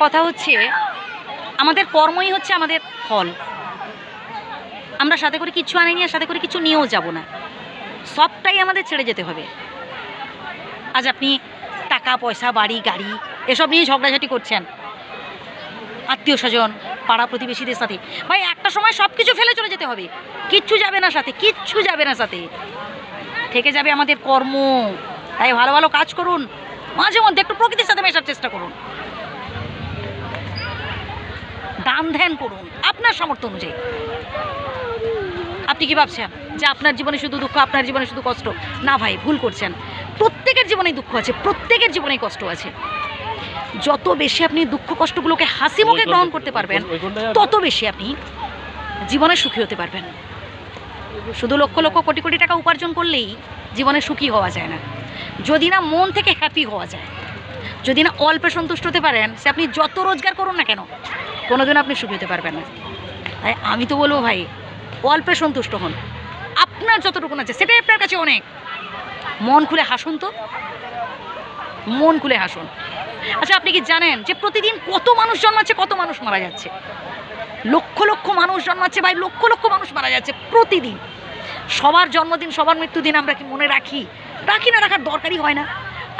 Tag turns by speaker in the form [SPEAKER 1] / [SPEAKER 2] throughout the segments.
[SPEAKER 1] কথা হচ্ছে, আমাদের কর্মই হচ্ছে আমাদের ফল। আমরা সাথে করে কিচ্ছু আনিনি আর সাথে করে কিছু নিয়েও যাব না। সবটাই আমাদের ছেড়ে যেতে হবে। আজ আপনি টাকা, পয়সা, বাড়ি, গাড়ি এসব নিয়ে ঝগড়াঝাটি করছেন। আত্মীয় স্বজন, পাড়া প্রতিবেশীদের সাথে। ভাই, একটা সময় সব কিছু ফেলে চলে যেতে হবে। কিচ্ছু যাবে না সাথে, কিচ্ছু যাবে না সাথে। থেকে যাবে আমাদের কর্ম। তাই ভালো ভালো কাজ করুন। মাঝে মধ্যে একটু প্রকৃতির সাথে মেশার চেষ্টা করুন। দান ধ্যান করুন আপনার সামর্থ্য অনুযায়ী। আপনি কি ভাবছেন যে আপনার জীবনে শুধু দুঃখ আপনার জীবনে শুধু কষ্ট? না ভাই ভুল করছেন। প্রত্যেকের জীবনেই দুঃখ আছে প্রত্যেকের জীবনেই কষ্ট আছে। যত বেশি আপনি দুঃখ কষ্টগুলোকে হাসি মুখে গ্রহণ করতে পারবেন তত বেশি আপনি জীবনে সুখী হতে পারবেন। শুধু লক্ষ লক্ষ কোটি কোটি টাকা উপার্জন করলেই জীবনে সুখী হওয়া যায় না। যদি না মন থেকে হ্যাপি হওয়া যায় যদি না অল্পে সন্তুষ্ট হতে পারেন সে আপনি যত রোজগার করুন না কেন কোনোদিন আপনি সুখী হতে পারবেন না। তাই আমি তো বলব ভাই, অল্পে সন্তুষ্ট হন। আপনার যতটুকু আছে, সেটাই আপনার কাছে অনেক। মন খুলে হাসুন তো। মন খুলে হাসুন। আচ্ছা আপনি কি জানেন যে প্রতিদিন কত মানুষ জন্মাচ্ছে, কত মানুষ মারা যাচ্ছে? লক্ষ লক্ষ মানুষ জন্মাচ্ছে ভাই, লক্ষ লক্ষ মানুষ মারা যাচ্ছে প্রতিদিন। সবার জন্মদিন, সবার মৃত্যুদিন আমরা কি মনে রাখি? রাখি না, রাখার দরকারই হয় না।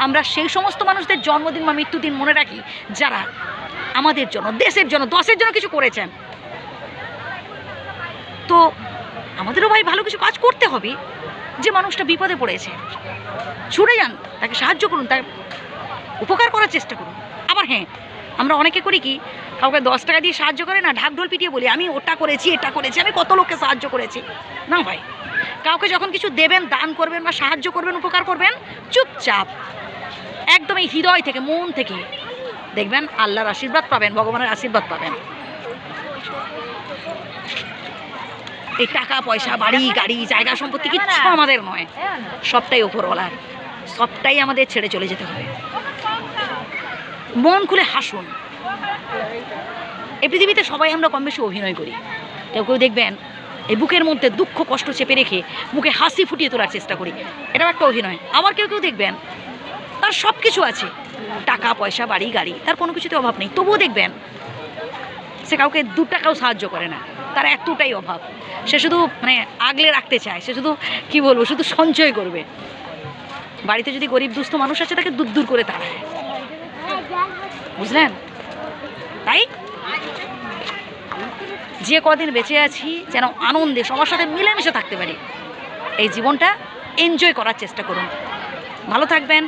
[SPEAKER 1] আমরা সেই সমস্ত মানুষদের জন্মদিন বা মৃত্যুদিন মনে রাখি যারা আমাদের জন্য, দেশের জন্য, দশের জন্য কিছু করেছেন। তো আমাদেরও ভাই ভালো কিছু কাজ করতে হবে, যে মানুষটা বিপদে পড়েছে। ছুটে যান, তাকে সাহায্য করুন, তার উপকার করার চেষ্টা করুন। আবার হ্যাঁ আমরা অনেকে করি কি, কাউকে দশ টাকা দিয়ে সাহায্য করে না, ঢাক ঢোল পিটিয়ে বলি, আমি ওটা করেছি, এটা করেছি, আমি কত লোককে সাহায্য করেছি? না ভাই, কাউকে যখন কিছু দেবেন, দান করবেন বা সাহায্য করবেন, উপকার করবেন, চুপচাপ, একদম এই হৃদয় থেকে, মন থেকে দেখবেন আল্লাহর আশীর্বাদ পাবেন, ভগবানের আশীর্বাদ পাবেন। এই টাকা, পয়সা, বাড়ি, গাড়ি, জায়গা সম্পত্তি কিচ্ছু আমাদের নয়। সবটাই ওপরওয়ালার সবটাই আমাদের ছেড়ে চলে যেতে হবে। মন খুলে হাসুন। এই পৃথিবীতে সবাই আমরা কম বেশি অভিনয় করি। কেউ কেউ দেখবেন এই বুকের মধ্যে দুঃখ, কষ্ট চেপে রেখে মুখে হাসি ফুটিয়ে তোলার চেষ্টা করি। এটাও একটা অভিনয়। আবার কেউ কেউ দেখবেন তার সব কিছু আছে। টাকা, পয়সা, বাড়ি, গাড়ি, তার কোনো কিছুতে অভাব নেই। তবুও দেখবেন, সে কাউকে দু টাকাও সাহায্য করে না। তার এতটাই অভাব। সে শুধু মানে আগলে রাখতে চায়। সে শুধু, কি বলব, শুধু সঞ্চয় করবে। বাড়িতে যদি গরিব, দুস্থ মানুষ আছে, তাকে দূর দূর করে তাড়ায়। বুঝলেন? তাই? যে কদিন বেঁচে আছি, যেন আনন্দে সবার সাথে মিলেমিশে থাকতে পারি। এই জীবনটা এনজয় করার চেষ্টা করুন। ভালো থাকবেন।